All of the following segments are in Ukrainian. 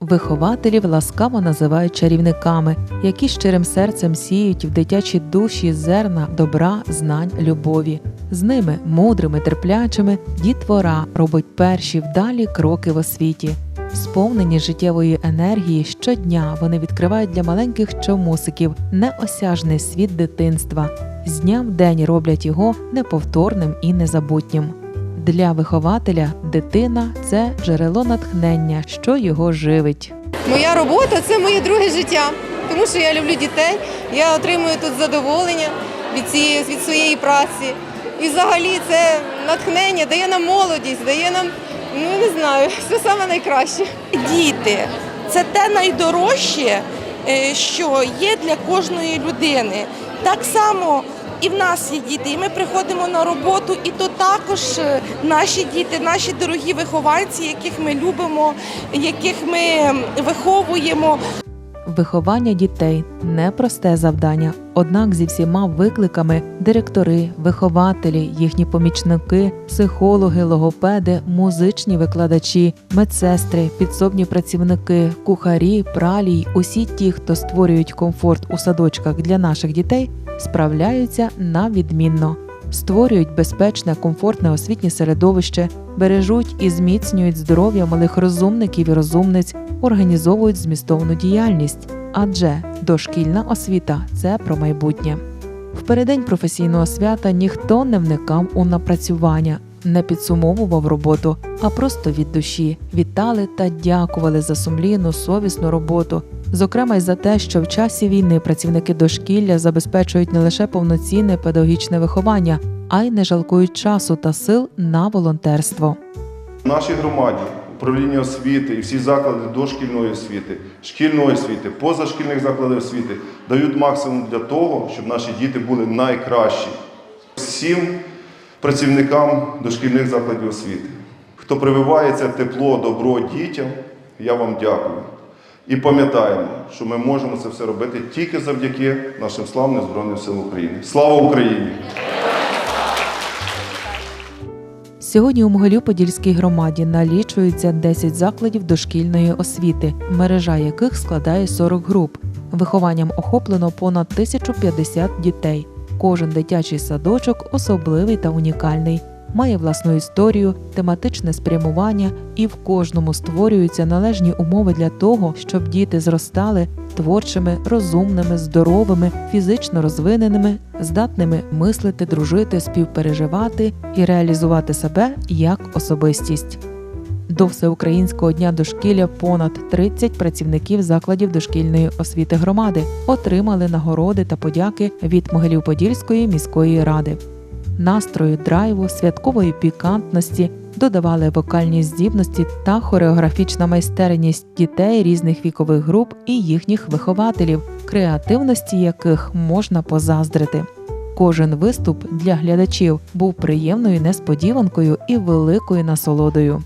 Вихователів ласкаво називають чарівниками, які щирим серцем сіють в дитячі душі зерна добра, знань, любові. З ними, мудрими, терплячими, дітвора робить перші вдалі кроки в освіті. Сповнені життєвої енергії щодня вони відкривають для маленьких чомусиків неосяжний світ дитинства. З дня в день роблять його неповторним і незабутнім. Для вихователя дитина це джерело натхнення, що його живить. Моя робота це моє друге життя, тому що я люблю дітей. Я отримую тут задоволення від цієї від своєї праці. І взагалі це натхнення дає нам молодість, дає нам, ну не знаю, все саме найкраще. Діти це те найдорожче, е, що є для кожної людини. Так само і в нас є діти, і ми приходимо на роботу, і то також е, наші діти, наші дорогі вихованці, яких ми любимо, яких ми виховуємо. Виховання дітей непросте завдання, однак зі всіма викликами директори, вихователі, їхні помічники, психологи, логопеди, музичні викладачі, медсестри, підсобні працівники, кухарі, пралі й усі ті, хто створюють комфорт у садочках для наших дітей, справляються на відмінно. Створюють безпечне, комфортне освітнє середовище, бережуть і зміцнюють здоров'я малих розумників і розумниць, організовують змістовну діяльність. Адже дошкільна освіта це про майбутнє. В переддень професійного свята ніхто не вникав у напрацювання, не підсумовував роботу, а просто від душі вітали та дякували за сумлінну, совісну роботу, зокрема й за те, що в часі війни працівники дошкілля забезпечують не лише повноцінне педагогічне виховання, а й не жалкують часу та сил на волонтерство. В нашій громаді управління освіти і всі заклади дошкільної освіти, шкільної освіти, позашкільних закладів освіти дають максимум для того, щоб наші діти були найкращі. Всім працівникам дошкільних закладів освіти, хто прививає це тепло, добро дітям, я вам дякую. І пам'ятаємо, що ми можемо це все робити тільки завдяки нашим славним Збройним силам України. Слава Україні! Сьогодні у Могилів-Подільській громаді налічується 10 закладів дошкільної освіти, мережа яких складає 40 груп. Вихованням охоплено понад 1050 дітей. Кожен дитячий садочок особливий та унікальний, має власну історію, тематичне спрямування, і в кожному створюються належні умови для того, щоб діти зростали творчими, розумними, здоровими, фізично розвиненими, здатними мислити, дружити, співпереживати і реалізувати себе як особистість. До всеукраїнського дня дошкілля понад 30 працівників закладів дошкільної освіти громади отримали нагороди та подяки від Могилів-Подільської міської ради. Настрою, драйву, святкової пікантності додавали вокальні здібності та хореографічна майстерність дітей різних вікових груп і їхніх вихователів, креативності яких можна позаздрити. Кожен виступ для глядачів був приємною несподіванкою і великою насолодою.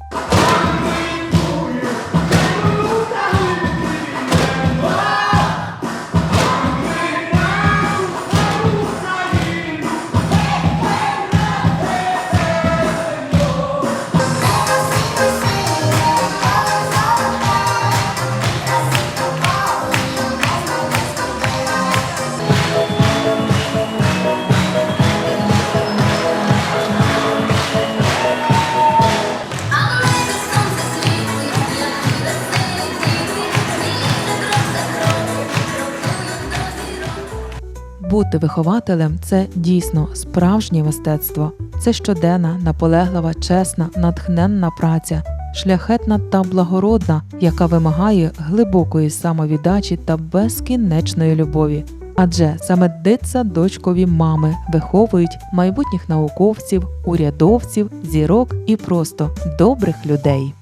Бути вихователем це дійсно справжнє мистецтво. Це щоденна, наполеглива, чесна, натхненна праця, шляхетна та благородна, яка вимагає глибокої самовіддачі та безкінечної любові. Адже саме дитсадочкові мами виховують майбутніх науковців, урядовців, зірок і просто добрих людей.